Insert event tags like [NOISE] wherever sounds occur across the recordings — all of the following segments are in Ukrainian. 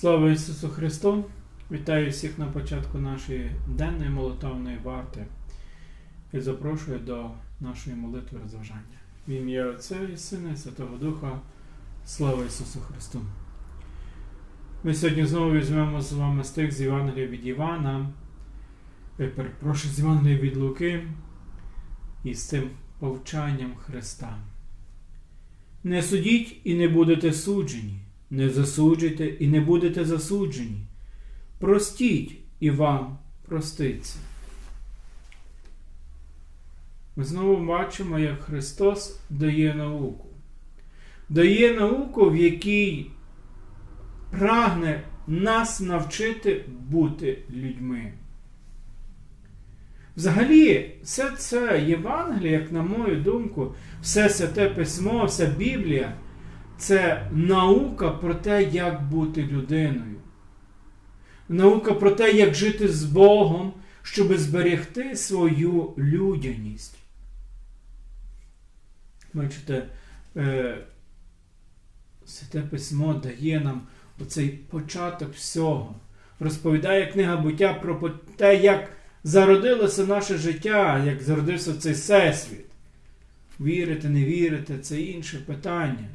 Слава Ісусу Христу! Вітаю всіх на початку нашої денної молитовної варти і запрошую до нашої молитви розважання. В ім'я Отця і Сина і Святого Духа. Слава Ісусу Христу! Ми сьогодні знову візьмемо з вами стих з Євангелія від Івана, перепрошую, з Євангелія від Луки і з цим повчанням Христа. Не судіть і не будете суджені. Не засуджуйте і не будете засуджені. Простіть і вам проститься. Ми знову бачимо, як Христос дає науку. Дає науку, в якій прагне нас навчити бути людьми. Взагалі, все це Євангеліє, як на мою думку, все святе письмо, вся Біблія це наука про те, як бути людиною. Наука про те, як жити з Богом, щоб зберегти свою людяність. Бачите, е, Святе Письмо дає нам оцей початок всього. Розповідає книга буття про те, як зародилося наше життя, як зародився цей всесвіт. Вірити, не вірити це інше питання.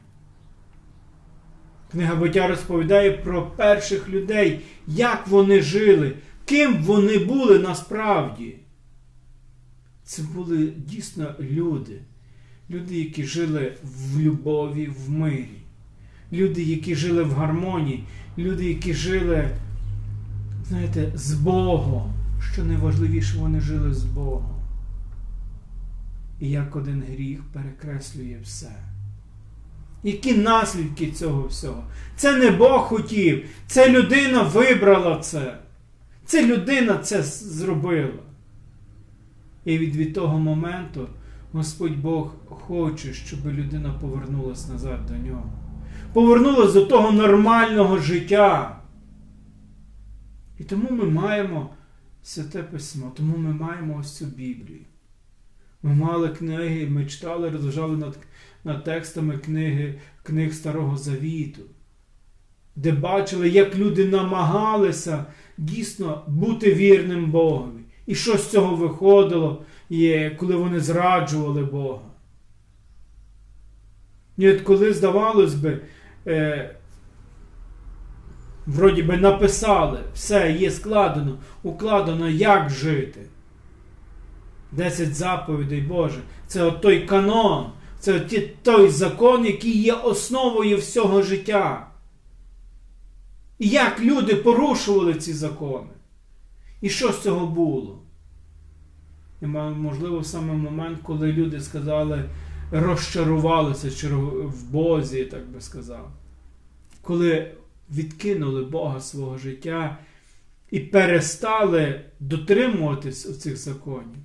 Книга буття розповідає про перших людей, як вони жили, ким вони були насправді. Це були дійсно люди. Люди, які жили в любові, в мирі. Люди, які жили в гармонії, люди, які жили, знаєте, з Богом. Що найважливіше, вони жили з Богом. І як один гріх перекреслює все. Які наслідки цього всього? Це не Бог хотів, це людина вибрала це. Це людина це зробила. І від, від того моменту Господь Бог хоче, щоб людина повернулася назад до нього. Повернулася до того нормального життя. І тому ми маємо святе письмо, тому ми маємо ось цю Біблію. Ми мали книги, ми читали, розважали над над текстами книги, книг Старого Завіту, де бачили, як люди намагалися дійсно бути вірним Богові. І що з цього виходило, коли вони зраджували Бога. І от коли, здавалось би, е, вроді би написали, все є складено, укладено, як жити. Десять заповідей Боже. Це от той канон, це той закон, який є основою всього життя. І як люди порушували ці закони? І що з цього було? І, можливо, саме момент, коли люди сказали, розчарувалися в Бозі, так би сказав. Коли відкинули Бога свого життя і перестали дотримуватись цих законів,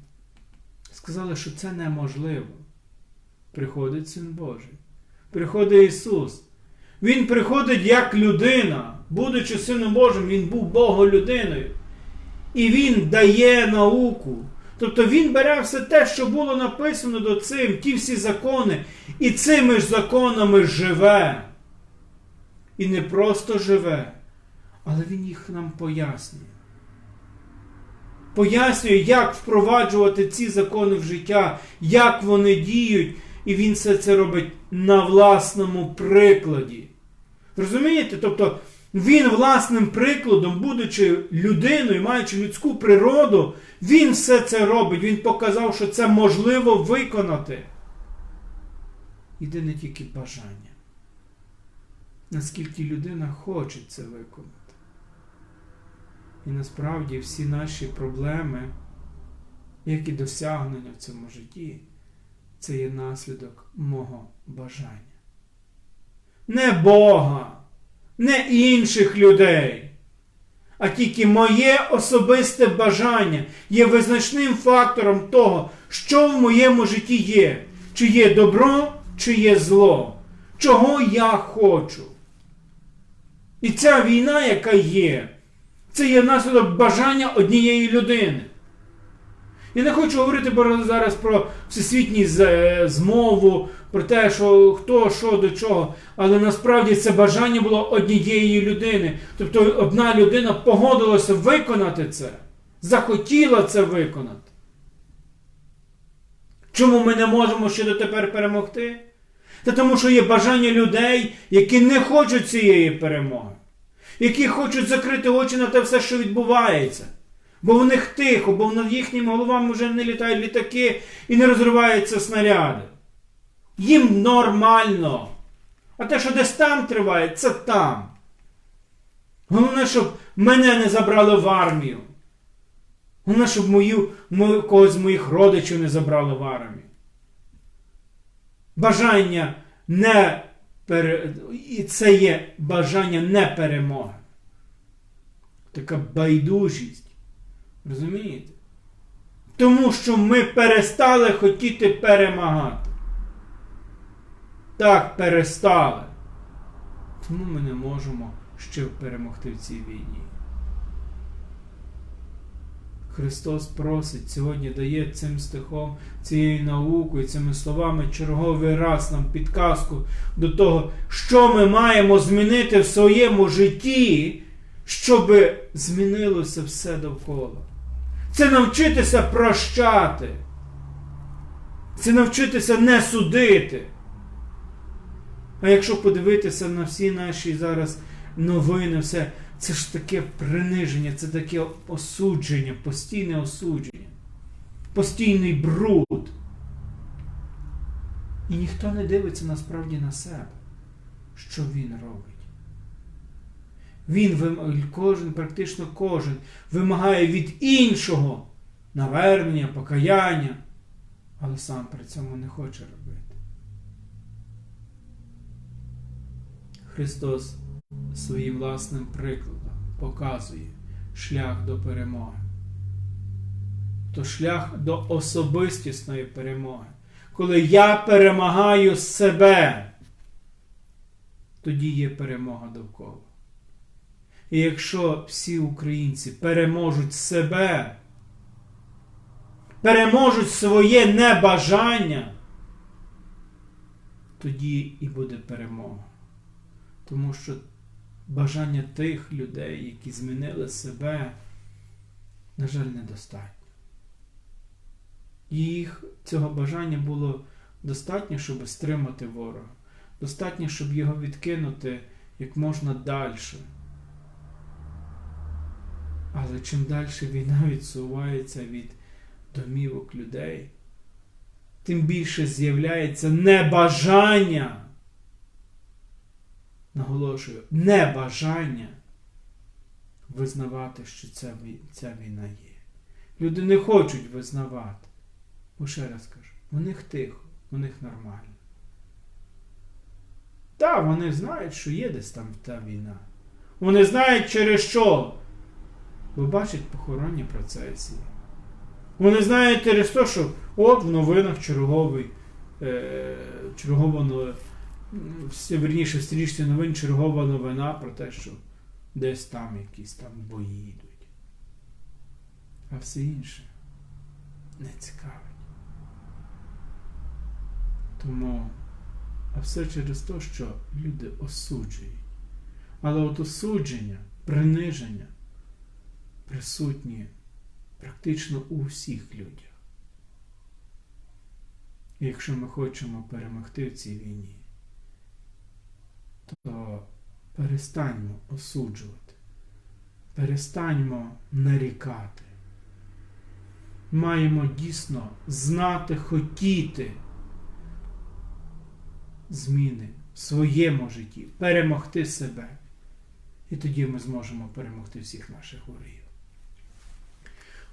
сказали, що це неможливо приходить Син Божий. Приходить Ісус. Він приходить як людина. Будучи Сином Божим, Він був Боголюдиною. І Він дає науку. Тобто Він бере все те, що було написано до цим, ті всі закони, і цими ж законами живе. І не просто живе, але Він їх нам пояснює. Пояснює, як впроваджувати ці закони в життя, як вони діють, і він все це робить на власному прикладі. Розумієте? Тобто він власним прикладом, будучи людиною, маючи людську природу, він все це робить. Він показав, що це можливо виконати. Іде не тільки бажання. Наскільки людина хоче це виконати. І насправді всі наші проблеми, як і досягнення в цьому житті, це є наслідок мого бажання. Не Бога, не інших людей, а тільки моє особисте бажання є визначним фактором того, що в моєму житті є, чи є добро, чи є зло, чого я хочу. І ця війна, яка є, це є наслідок бажання однієї людини. Я не хочу говорити зараз про всесвітню змову, про те, що хто, що до чого. Але насправді це бажання було однієї людини. Тобто одна людина погодилася виконати це, захотіла це виконати. Чому ми не можемо ще дотепер перемогти? Та тому, що є бажання людей, які не хочуть цієї перемоги, які хочуть закрити очі на те все, що відбувається. Бо в них тихо, бо над їхніми головами вже не літають літаки і не розриваються снаряди. Їм нормально. А те, що десь там триває, це там. Головне, щоб мене не забрали в армію. Головне, щоб мою, мою, когось з моїх родичів не забрали в армію. Бажання не пере... І це є бажання не перемоги. Така байдужість. Розумієте? Тому що ми перестали хотіти перемагати. Так, перестали. Тому ми не можемо ще перемогти в цій війні. Христос просить сьогодні дає цим стихом, цією наукою, цими словами черговий раз нам підказку до того, що ми маємо змінити в своєму житті, щоб змінилося все довкола. Це навчитися прощати. Це навчитися не судити. А якщо подивитися на всі наші зараз новини, все, це ж таке приниження, це таке осудження, постійне осудження, постійний бруд. І ніхто не дивиться насправді на себе, що він робить. Він кожен, практично кожен вимагає від іншого навернення, покаяння, але сам при цьому не хоче робити. Христос своїм власним прикладом показує шлях до перемоги. То шлях до особистісної перемоги. Коли я перемагаю себе, тоді є перемога довкола. І якщо всі українці переможуть себе, переможуть своє небажання, тоді і буде перемога. Тому що бажання тих людей, які змінили себе, на жаль, недостатньо. Їх цього бажання було достатньо, щоб стримати ворога, достатньо, щоб його відкинути як можна далі. Але чим далі війна [LAUGHS] відсувається від домівок людей, тим більше з'являється небажання. Наголошую, небажання визнавати, що ця, ця війна є. Люди не хочуть визнавати. Бо ще раз кажу, у них тихо, у них нормально. Так, вони знають, що є десь там та війна. Вони знають через що. Бо бачать похоронні процесії. Вони знають через те, що от в новинах черговий, е, чергова новина, верніше в стрічці новин чергова новина про те, що десь там якісь там бої йдуть. А все інше не цікавить. Тому, а все через те, що люди осуджують. Але от осудження, приниження присутні практично у всіх людях. І якщо ми хочемо перемогти в цій війні, то перестаньмо осуджувати, перестаньмо нарікати. Маємо дійсно знати, хотіти зміни в своєму житті, перемогти себе. І тоді ми зможемо перемогти всіх наших ворогів.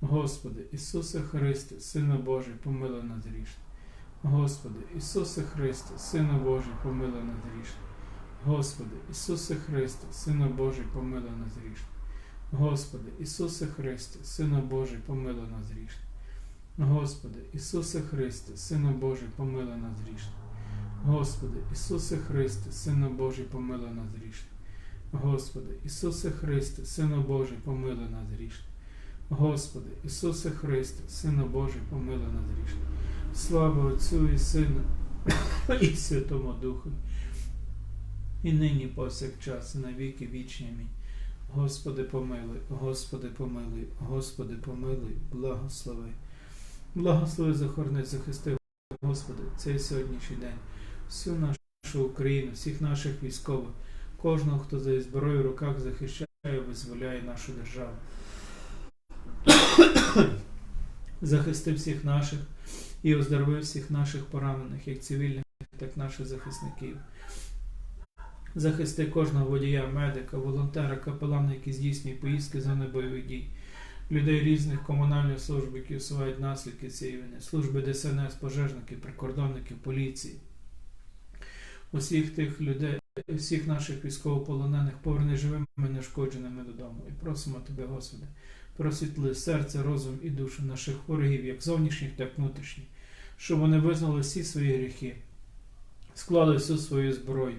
Господи, Ісусе Христе, Сина Божий, помилуй нас грішних. Господи, Ісусе Христе, Сина Божий, помилуй нас грішних. Господи, Ісусе Христе, Сина Божий, помилуй нас грішних. Господи, Ісусе Христе, Сина Божий, помилуй нас грішних. Господи, Ісусе Христе, Сина Божий, помилуй нас грішних. Господи, Ісусе Христе, Сина Божий, помилуй нас грішних. Господи, Ісусе Христе, Сина Божий, помилуй нас грішних. Господи, Ісусе Христе, Сина Божий, помилуй нас грішних. Слава Отцю і Сину [COUGHS] і Святому Духу, і нині повсякчас, і на віки вічні. Амінь. Господи, помилуй, Господи, помилуй, Господи, помилуй, благослови. Благослови, захорони, захисти, Господи, цей сьогоднішній день, всю нашу Україну, всіх наших військових, кожного, хто за зброєю в руках захищає, визволяє нашу державу. [COUGHS] Захисти всіх наших і оздорови всіх наших поранених, як цивільних, так і наших захисників. Захисти кожного водія, медика, волонтера, капелана, які здійснюють поїздки зони бойових дій, людей різних комунальних служб, які усувають наслідки цієї війни, служби ДСНС, пожежників, прикордонників, поліції, усіх тих людей, всіх наших військовополонених поверни живими нешкодженими додому. І просимо Тебе, Господи, просвітли серце, розум і душу наших ворогів, як зовнішніх, так і внутрішніх, щоб вони визнали всі свої гріхи, склали всю свою зброю,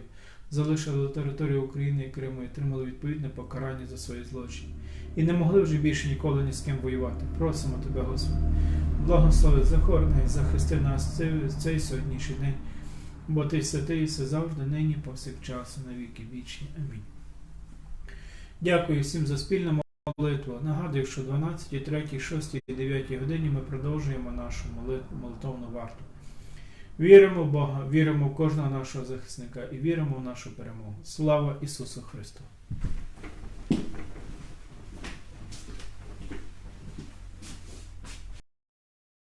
залишили територію України і Криму і отримали відповідне покарання за свої злочини. І не могли вже більше ніколи ні з ким воювати. Просимо Тебе, Господи, благослови, захорони, захисти нас цей, цей сьогоднішній день, бо Ти святий все завжди, нині, повсякчас, і на віки вічні. Амінь. Дякую всім за спільну молитву. Нагадую, що 12, 3, 6 і 9 годині ми продовжуємо нашу молитовну варту. Віримо в Бога, віримо в кожного нашого захисника і віримо в нашу перемогу. Слава Ісусу Христу!